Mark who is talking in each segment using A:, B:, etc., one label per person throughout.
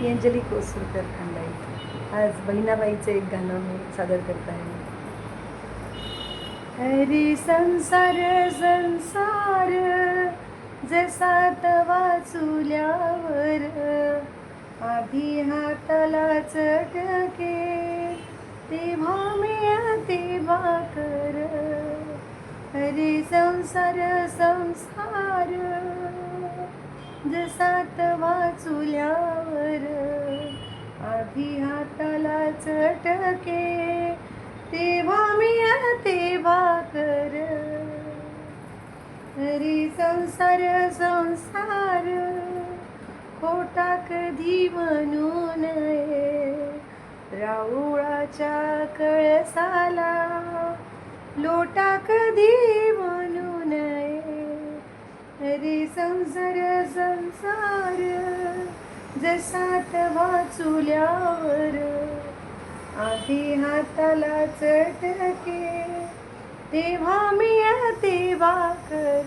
A: मी अंजली कोसुरकर खंडाई आज बहिणाबाईचं एक गाणं मी सादर करत आहे. हरी संसार संसार जसा तवा चुल्यावर आधी हाताला चटके तेव्हा मी तेव्हा कर हरी संसार संसार जसा तवा चुल्यावर आधी हाताला चटके तेव्हा मी तेव्हा कर हरी संसार संसार खोटा कधी म्हणू नये. राऊळाच्या कळसाला लोटा कधी म्हणू नये. हरी संसार संसार जसा वाचुल्यावर आधी हाताला चटके तेव्हा मी ते कर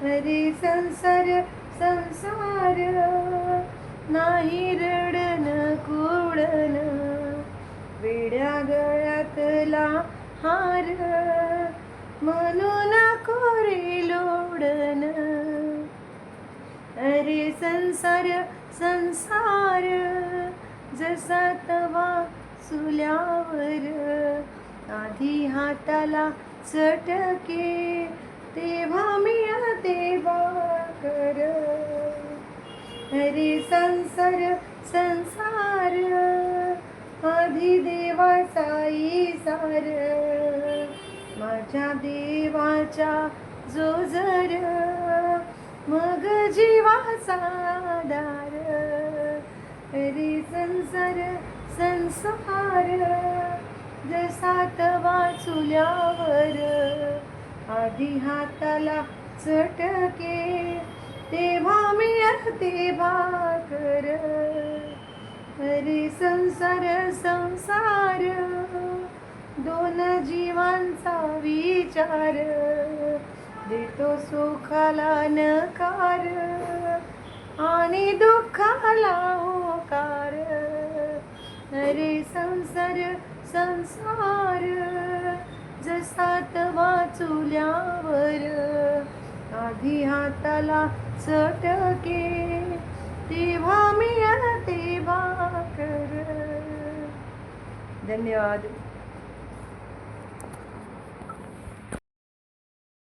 A: हरी संसार संसार नाही रडन कुडन वेड्या गळ्यातला हार. म्हणून कोरे लोडन. रे संसार संसार जसा तवा चुल्यावर आधी हाताला चटके तेव्हा मी बाकर अरे संसार संसार आधी देवाचा सार माझ्या देवाच्या जो जर मग जीवाचा दार रे संसार संसार जसा तवाचुल्यावर आधी हाताला चटके तेव्हा मी ते भाकर. अरे संसार संसार दोन जीवांचा विचार. देतो सुखाला नकार आणि दुःखाला होकार. अरे संसार संसार जसा वाचुल्यावर आधी हाताला चटके तेव्हा मी तेव्हा भाकर. धन्यवाद.